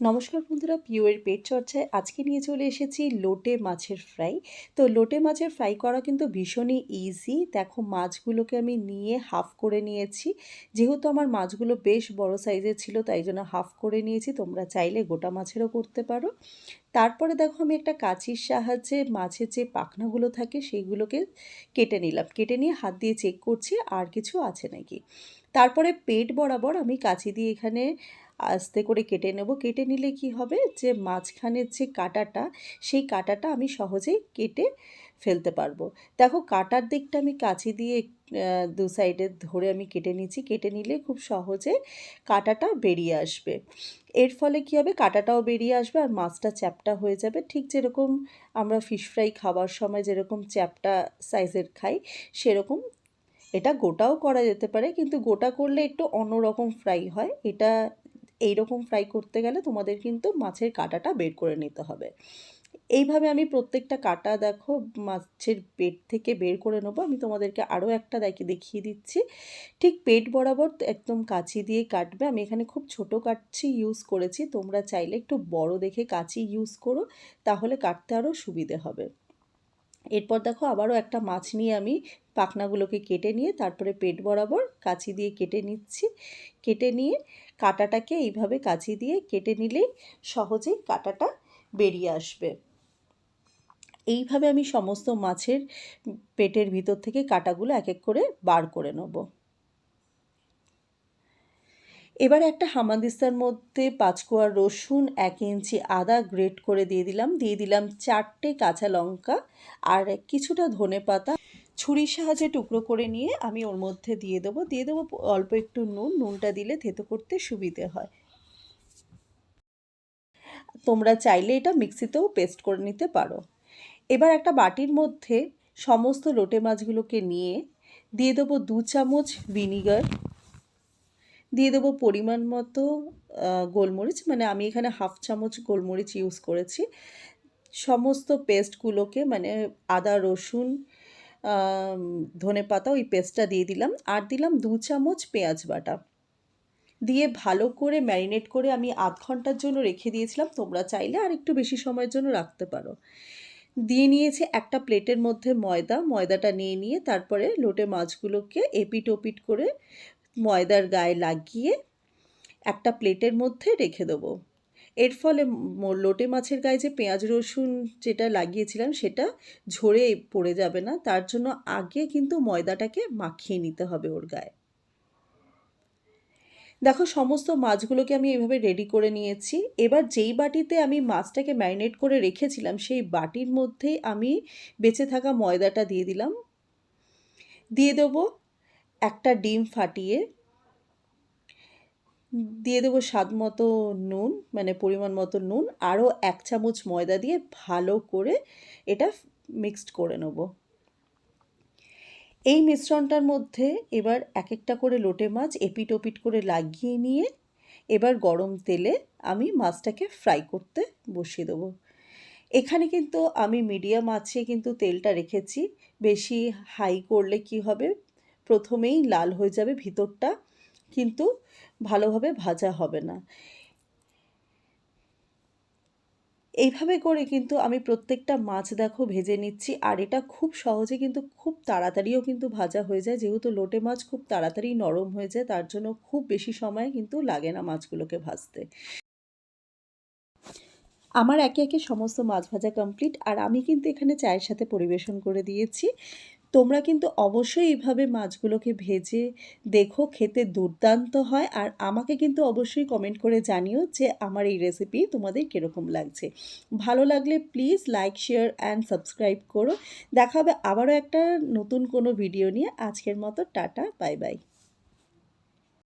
নমস্কার বন্ধুরা পিওয়ের পেট চর্চায় আজকে নিয়ে চলে এসেছি লোটে মাছের ফ্রাই তো লোটে মাছের ফ্রাই করা কিন্তু ভীষণই ইজি দেখো, মাছগুলোকে আমি নিয়ে হাফ করে নিয়েছি। যেহেতু আমার মাছগুলো বেশ বড় সাইজের ছিল, তাই জন্য হাফ করে নিয়েছি। তোমরা চাইলে গোটা মাছেরও করতে পারো। তারপরে দেখো, আমি একটা কাঁচির সাহায্যে মাছের যে পাখনাগুলো থাকে সেইগুলোকে কেটে নিলাম। কেটে নিয়ে হাত দিয়ে চেক করছি, আর কিছু আছে নাকি। তারপরে পেট বরাবর আমি কাঁচি দিয়ে এখানে আস্তে করে কেটে নেব। কেটে নিলে কি হবে? যে মাঝখানের যে কাটাটা, সেই কাটাটা আমি সহজেই কেটে ফেলতে পারব। দেখো, কাটার দিকটা আমি কাঁচি দিয়ে দু সাইডে ধরে আমি কেটে নিচ্ছি। কেটে নিলে খুব সহজে কাটাটা বেরিয়ে আসবে। এর ফলে কী হবে? কাটাটাও বেরিয়ে আসবে আর মাছটা চ্যাপটা হয়ে যাবে। ঠিক যেরকম আমরা ফিশ ফ্রাই খাবার সময় যেরকম চ্যাপটা সাইজের খাই, সেরকম এটা গোটাও করা যেতে পারে। কিন্তু গোটা করলে একটু অন্যরকম ফ্রাই হয়। এটা এই রকম ফ্রাই করতে গেলে তোমাদের কিন্তু মাছের কাঁটাটা বের করে নিতে হবে। এইভাবে আমি প্রত্যেকটা কাটা দেখো মাছের পেট থেকে বের করে নেব। আমি তোমাদেরকে আরও একটা দেখি দেখিয়ে দিচ্ছি। ঠিক পেট বরাবর একদম কাঁচি দিয়ে কাটবে। আমি এখানে খুব ছোট কাটছি ইউজ করেছি। তোমরা চাইলে একটু বড় দেখে কাঁচি ইউজ করো, তাহলে কাটতে আরও সুবিধে হবে। এরপর দেখো আবারও একটা মাছ নিয়ে আমি পাখনাগুলোকে কেটে নিয়ে তারপরে পেট বরাবর কাঁচি দিয়ে কেটে নিচ্ছি। কেটে নিয়ে কাটাটাকে এইভাবে কাঁচি দিয়ে কেটে নিলেই সহজেই কাটাটা বেরিয়ে আসবে। এইভাবে আমি সমস্ত মাছের পেটের ভিতর থেকে কাটাগুলো এক এক করে বার করে নেব। এবার একটা হামাদিস্তার মধ্যে পাঁচকোয়া রসুন, এক ইঞ্চি আদা গ্রেট করে দিয়ে দিলাম। দিয়ে দিলাম চারটে কাঁচা লঙ্কা আর কিছুটা ধনে পাতা ছুরির সাহায্যে টুকরো করে নিয়ে আমি ওর মধ্যে দিয়ে দেবো। দিয়ে দেবো অল্প একটু নুন। নুনটা দিলে থেতো করতে সুবিধে হয়। তোমরা চাইলে এটা মিক্সিতেও পেস্ট করে নিতে পারো। এবার একটা বাটির মধ্যে সমস্ত লোটে মাছগুলোকে নিয়ে দিয়ে দেবো দু চামচ ভিনিগার। দিয়ে দেবো পরিমাণ মতো গোলমরিচ। মানে আমি এখানে হাফ চামচ গোলমরিচ ইউজ করেছি। সমস্ত পেস্টগুলোকে মানে আদা, রসুন ধনে পাতা ওই পেস্টটা দিয়ে দিলাম। আর দিলাম দু চামচ পেঁয়াজ বাটা। দিয়ে ভালো করে ম্যারিনেট করে আমি আধ ঘণ্টার জন্য রেখে দিয়েছিলাম। তোমরা চাইলে আর একটু বেশি সময়ের জন্য রাখতে পারো। দিয়ে নিয়েছে একটা প্লেটের মধ্যে ময়দা। ময়দাটা নিয়ে নিয়ে তারপরে লোটে মাছগুলোকে এপিট ওপিট করে ময়দার গায়ে লাগিয়ে একটা প্লেটের মধ্যে রেখে দেবো। এর ফলে লোটে মাছের গায়ে যে পেঁয়াজ রসুন যেটা লাগিয়েছিলাম সেটা ঝরে পড়ে যাবে না। তার জন্য আগে কিন্তু ময়দাটাকে মাখিয়ে নিতে হবে ওর গায়ে। দেখো, সমস্ত মাছগুলোকে আমি এভাবে রেডি করে নিয়েছি। এবার যেই বাটিতে আমি মাছটাকে ম্যারিনেট করে রেখেছিলাম, সেই বাটির মধ্যেই আমি বেঁচে থাকা ময়দাটা দিয়ে দিলাম। দিয়ে দেবো একটা ডিম ফাটিয়ে। দিয়ে দেবো স্বাদ মতো নুন মানে পরিমাণ মতো নুন, আরও এক চামচ ময়দা দিয়ে ভালো করে এটা মিক্সড করে নেব। এই মিশ্রণটার মধ্যে এবার এক একটা করে লোটে মাছ এপিট ওপিট করে লাগিয়ে নিয়ে এবার গরম তেলে আমি মাছটাকে ফ্রাই করতে বসিয়ে দেবো। এখানে কিন্তু আমি মিডিয়াম আছে কিন্তু তেলটা রেখেছি, বেশি হাই করলে কি হবে? প্রথমেই লাল হয়ে যাবে ভিতরটা, কিন্তু ভালোভাবে ভাজা হবে না। এইভাবে করে কিন্তু আমি প্রত্যেকটা মাছ দেখো ভেজে নিচ্ছি, আর এটা খুব সহজে কিন্তু খুব তাড়াতাড়িও কিন্তু ভাজা হয়ে যায়। যেহেতু লোটে মাছ খুব তাড়াতাড়ি নরম হয়ে যায়, তার জন্য খুব বেশি সময় কিন্তু লাগে না মাছগুলোকে ভাজতে। আমার একে একে সমস্ত মাছ ভাজা কমপ্লিট আর আমি কিন্তু এখানে চায়ের সাথে পরিবেশন করে দিয়েছি। তোমরা কিন্তু অবশ্যই এইভাবে মাছগুলোকে ভেজে দেখো, খেতে দুর্দান্ত হয়। আর আমাকে কিন্তু অবশ্যই কমেন্ট করে জানিও যে আমার এই রেসিপি তোমাদের কীরকম লাগছে। ভালো লাগলে please like share and subscribe করো। দেখা হবে আবারও একটা নতুন কোনো ভিডিও নিয়ে। আজকের মতো টাটা বাই বাই